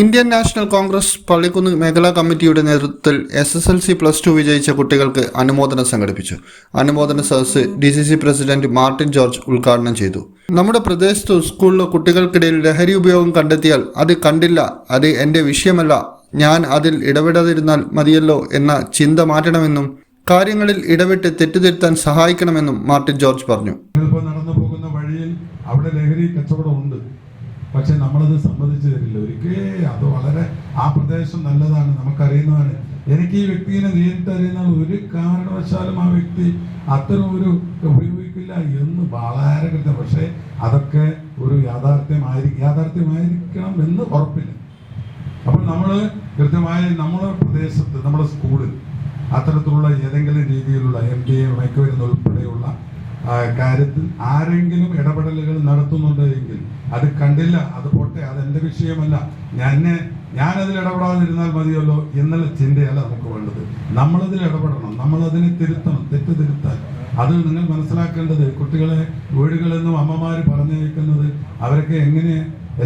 Indian national Congress Pallikkunnu മേഖലാ കമ്മിറ്റിയുടെ നേതൃത്വത്തിൽ S S L C plus two വിജയിച്ച കുട്ടികൾക്ക് അനുമോദനം സംഘടിപ്പിച്ചു. അനുമോദന സദസ് D C C president Martin George ഉദ്ഘാടനം ചെയ്തു. നമ്മുടെ പ്രദേശത്തു സ്കൂളിലെ കുട്ടികൾക്കിടയിൽ ലഹരി ഉപയോഗം കണ്ടെത്തിയാൽ അത് കണ്ടില്ല അത് എന്റെ വിഷയമല്ല ഞാൻ അതിൽ ഇടപെടാതിരുന്നാൽ മതിയല്ലോ എന്ന ചിന്ത മാറ്റണമെന്നും കാര്യങ്ങളിൽ ഇടപെട്ട് തെറ്റുതിരുത്താൻ സഹായിക്കണമെന്നും മാർട്ടിൻ ജോർജ് പറഞ്ഞു. അവിടെ ലഹരി കച്ചവടം ഉണ്ട്. പക്ഷെ നമ്മളത് സമ്മതിച്ചു തരില്ല. ഒരിക്കലേ അത് വളരെ ആ പ്രദേശം നല്ലതാണ് നമുക്കറിയുന്നതാണ്. എനിക്ക് ഈ വ്യക്തിനെ നേരിട്ട് അറിയുന്ന ഒരു കാരണവശാലും ആ വ്യക്തി അത്തരം ഒരു ഉപയോഗിക്കില്ല എന്ന് വളരെ കൃത്യം. പക്ഷെ അതൊക്കെ ഒരു യാഥാർത്ഥ്യമായിരിക്കും യാഥാർത്ഥ്യമായിരിക്കണം എന്ന് ഉറപ്പില്ല. അപ്പോൾ നമ്മൾ കൃത്യമായി നമ്മുടെ പ്രദേശത്ത് നമ്മുടെ സ്കൂളിൽ അത്തരത്തിലുള്ള ഏതെങ്കിലും രീതിയിലുള്ള എം ഡി എ മയക്കുമരുന്ന് ഉൾപ്പെടെയുള്ള ആ, കാര്യത്തിൽ ആരെങ്കിലും ഇടപെടലുകൾ നടത്തുന്നുണ്ട് എങ്കിൽ അത് കണ്ടില്ല അത് പോട്ടെ എന്റെ വിഷയമല്ല. ഞാൻ ഞാനതിൽ ഇടപെടാതിരുന്നാൽ മതിയല്ലോ എന്നുള്ള ചിന്തയല്ല നമുക്ക് വേണ്ടത്. നമ്മളതിൽ ഇടപെടണം നമ്മളതിനെ തിരുത്തണം തെറ്റ് തിരുത്താൻ അത് നിങ്ങൾ മനസ്സിലാക്കേണ്ടത് കുട്ടികളെ വീടുകളെന്നും അമ്മമാർ പറഞ്ഞയക്കുന്നത് അവരൊക്കെ എങ്ങനെ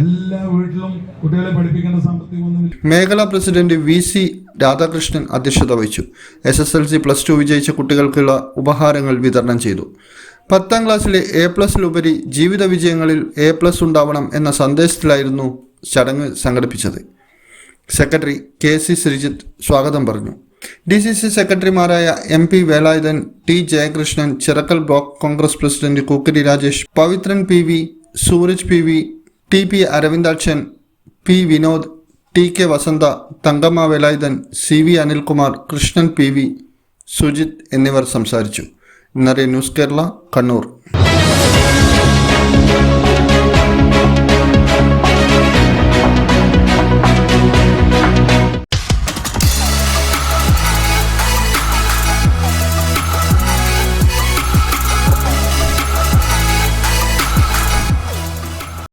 എല്ലാ വീട്ടിലും കുട്ടികളെ പഠിപ്പിക്കേണ്ട സാമ്പത്തികമൊന്നുമില്ല. മേഖലാ പ്രസിഡന്റ് വി സി രാധാകൃഷ്ണൻ അധ്യക്ഷത വഹിച്ചു. S S L C plus two വിജയിച്ച കുട്ടികൾക്കുള്ള ഉപഹാരങ്ങൾ വിതരണം ചെയ്തു. പത്താം ക്ലാസ്സിലെ എ പ്ലസിലുപരി ജീവിത വിജയങ്ങളിൽ എ പ്ലസ് ഉണ്ടാവണം എന്ന സന്ദേശത്തിലായിരുന്നു ചടങ്ങ് സംഘടിപ്പിച്ചത്. സെക്രട്ടറി കെ സി ശ്രീജിത്ത് സ്വാഗതം പറഞ്ഞു. ഡി സി സി സെക്രട്ടറിമാരായ M P Velayudhan T Jayakrishnan Chirakkal block Congress president Kukkari Rajesh Pavithran P V Sooraj P V T P Aravindakshan P Vinod T K Vasantha Thankamma Velayudhan C V Anilkumar Krishnan P V Sujith എന്നിവർ സംസാരിച്ചു. നിറയെ news Kerala Kannur